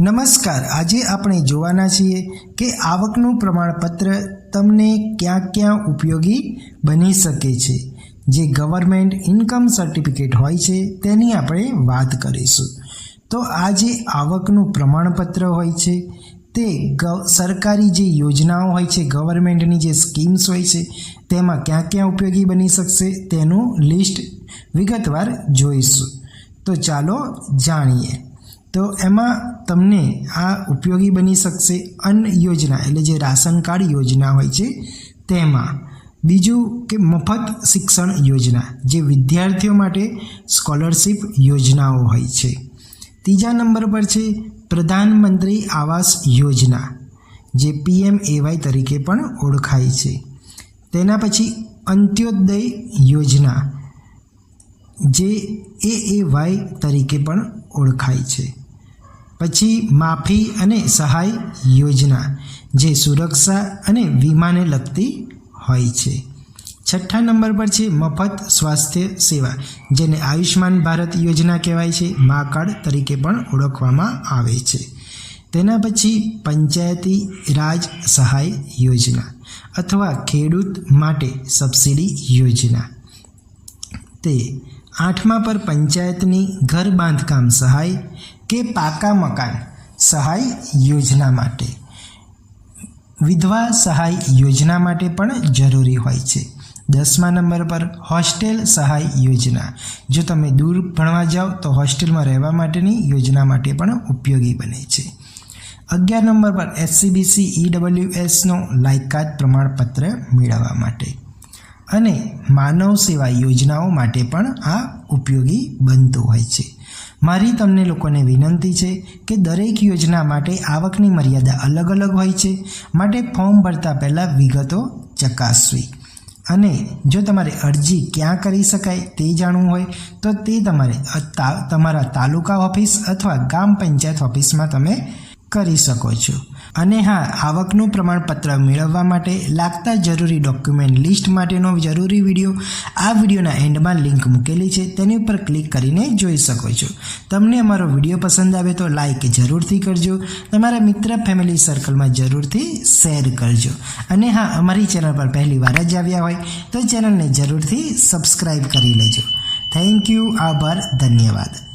નમસ્કાર. આજે આપણે જોવાના છીએ કે આવકનું પ્રમાણપત્ર તમને ક્યાં ક્યાં ઉપયોગી બની શકે છે. જે ગવર્મેન્ટ ઇન્કમ સર્ટિફિકેટ હોય છે તેની આપણે વાત કરીશું. તો આ જે આવકનું પ્રમાણપત્ર હોય છે તે સરકારી જે યોજનાઓ હોય છે, ગવર્મેન્ટની જે સ્કીમ્સ હોય છે, તેમાં ક્યાં ક્યાં ઉપયોગી બની શકશે તેનું લિસ્ટ વિગતવાર જોઈશું. તો ચાલો જાણીએ. તો એમાં તમને આ ઉપયોગી બની શકશે અન્ન યોજના, એટલે જે રાશન કાર્ડ યોજના હોય છે, તેમાં બીજું કે મફત શિક્ષણ યોજના, જે વિદ્યાર્થીઓ માટે સ્કોલરશિપ યોજનાઓ હોય છે. ત્રીજા નંબર પર છે, પ્રધાનમંત્રી આવાસ યોજના, જે પીએમ એવાય તરીકે પણ ઓળખાય છે. તેના પછી અંત્યોદય યોજના, જે એ એ વાય તરીકે પણ ઓળખાય છે. પછી માફી અને સહાય યોજના, જે સુરક્ષા અને વીમાને લગતી હોય છે. છઠ્ઠા નંબર પર છે મફત સ્વાસ્થ્ય સેવા, જેને આયુષ્માન ભારત યોજના કહેવાય છે, મા કાર્ડ તરીકે પણ ઓળખવામાં આવે છે. તેના પછી પંચાયતી રાજ સહાય યોજના અથવા ખેડૂત માટે સબસિડી યોજના. તે આઠમા પર પંચાયતની ઘર બાંધકામ સહાય કે પાકા મકાન સહાય યોજના માટે. વિધવા સહાય યોજના માટે પણ જરૂરી હોય છે. દસમા નંબર પર હોસ્ટેલ સહાય યોજના. જો તમે દૂર ભણવા જાઓ તો હોસ્ટેલમાં રહેવા માટેની યોજના માટે પણ ઉપયોગી બને છે. અગિયાર નંબર પર એસસીબીસી ઈડબલ્યુએસનો લાયકાત પ્રમાણપત્ર મેળવવા માટે. અને માનવ સેવા યોજનાઓ માટે પણ આ ઉપયોગી બનતું હોય છે. મારી તમને લોકોને વિનંતી છે કે દરેક યોજના માટે આવકની મર્યાદા અલગ અલગ હોય છે, માટે ફોર્મ ભરતા પહેલાં વિગતો ચકાસવી. અને જો તમારે અરજી ક્યાં કરી શકાય તે જાણવું હોય, તો તે તમારે તમારા તાલુકા ઓફિસ અથવા ગામ પંચાયત ઓફિસમાં તમે કરી શકો છો. અને હા, આવકનું પ્રમાણપત્ર મેળવવા માટે લાગતા જરૂરી ડોક્યુમેન્ટ લિસ્ટ માટેનો જરૂરી વીડિયો, આ વિડીયોના એન્ડમાં લિંક મૂકેલી છે, તેની ઉપર ક્લિક કરીને જોઈ શકો છો. તમને અમારો વીડિયો પસંદ આવે તો લાઈક જરૂરથી કરજો, તમારા મિત્ર ફેમિલી સર્કલમાં જરૂરથી શેર કરજો. અને હા, અમારી ચેનલ પર પહેલી વાર જ આવ્યા હોય, તો ચેનલને જરૂરથી સબસ્ક્રાઈબ કરી લેજો. થેન્ક યુ, આભાર, ધન્યવાદ.